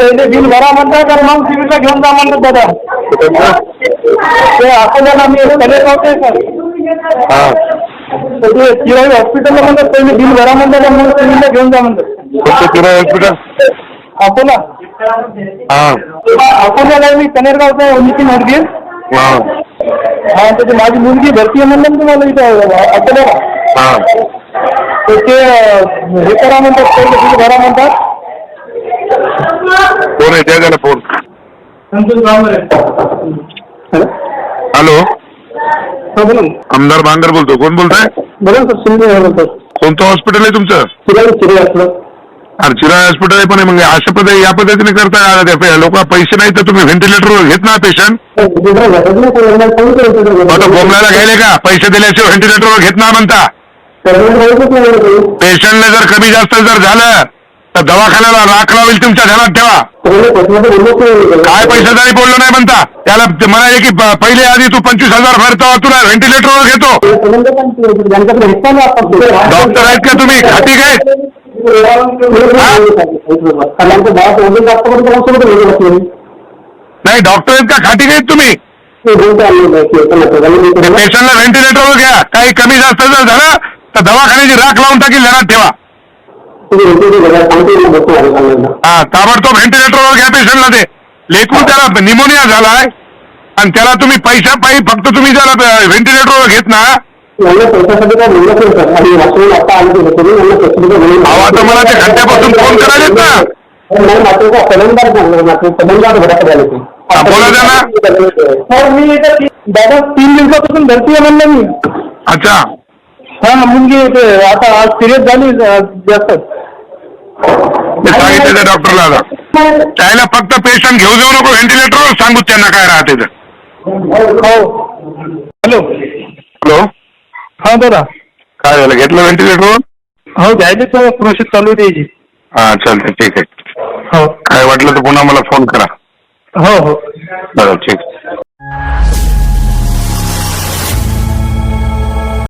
पहिले बिल भरा म्हणतात तर मग सिव्हिलला घेऊन जा म्हणतात दादा. ते अकोल्याला मी कलेक्ट होते सर. हा. तर ते चिराई हॉस्पिटलला म्हणतात पहिले बिल भरा म्हणतात मग सिव्हिलला घेऊन जा म्हणतात चिराई हॉस्पिटल? अकोला हा. अकोल्याला मी कनेरगावचा नितीन हडगे. हा. हा तर ते माझी मुलगी भरती आहे म्हणलं तुम्हाला इथं अकोल्याला हा. तर ते हे करा म्हणतात पहिले बिल भरा म्हणतात. कोण आहे त्याला फोन. हॅलो? हॅलो? हा बोला ना. आमदार बांगर बोलतो कोण बोलताय? बोला ना सर शिंदे बोलतो कोणतं हॉस्पिटल आहे तुमचं? असलं. अरे चिराई हॉस्पिटल आहे पण मग अशा पद्धती या पद्धतीने करता लोक पैसे नाही तर तुम्ही व्हेंटिलेटर घेत ना पेशंट आता बोमलाला घ्यायले का? पैसे दिल्याशिवाय व्हेंटिलेटरवर घेत ना म्हणता. पेशंटने जर कमी जास्त जर झालं तर दवाखान्याला राख लावेल तुमच्या ध्यानात ठेवा काय पैशादारी बोललो नाही म्हणता. त्याला म्हणाले की पहिले आधी तू पंचवीस हजार भरतो तुला व्हेंटिलेटरवर घेतो. डॉक्टर आहेत का तुम्ही? खाती काय? नाही डॉक्टर आहेत का? खाटी आहेत तुम्ही? पेशंटला व्हेंटिलेटरवर घ्या. काही कमी जास्त जर झालं तर दवाखान्याची राख लावून टाकील ध्यानात ठेवा हा ताबडतोब व्हेंटिलेटरवर घ्या पेशंटला ते. लेखून त्याला निमोनिया झालाय आणि त्याला तुम्ही पैशा पायी फक्त तुम्ही त्याला व्हेंटिलेटरवर घेत ना. अहो आता मला ते खड्ड्यापासून फोन करायलेत ना. हा, बोला त्यांना. सर मी इथं ती- दादा तीन दिवसापासून भरती आहे म्हणलं मी. अच्छा. हा मुलगी ते आता आज सिरियस झाली अं, जास्त. सांगितलं त्या डॉक्टरला आता. त्याला फक्त पेशंट घेऊ जाऊ नको व्हेंटिलेटरवर सांगू त्यांना काय राहते तर हॅलो. हॅलो. हा दादा. काय झालं? घेतलं व्हेंटिलेटरवर हो घ्यायची प्रोसेस चालू आहे त्याची हा चालतं ठीक आहे. हो. काय वाटलं तर पुन्हा मला फोन करा. हो हो. बरं ठीक.